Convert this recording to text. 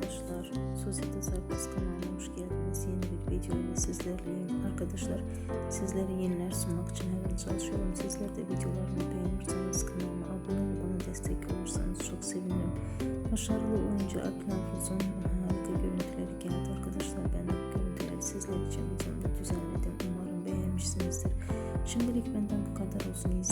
arkadaşlar. Sosyete Sarkız kanalına hoş geldiniz. Yeni bir video ile sizlerleyim. Arkadaşlar sizlere yeniler sunmak için her an çalışıyorum. Sizler de videolarımı beğenirseniz kanalıma abone olup bana destek olursanız çok sevinirim. Başarılı oyuncu Akın Afuz'un harika görüntüleri geldi arkadaşlar. Ben de görüntüleri sizler için videomda düzenledim. Umarım beğenmişsinizdir. Şimdilik benden bu kadar olsun. İyi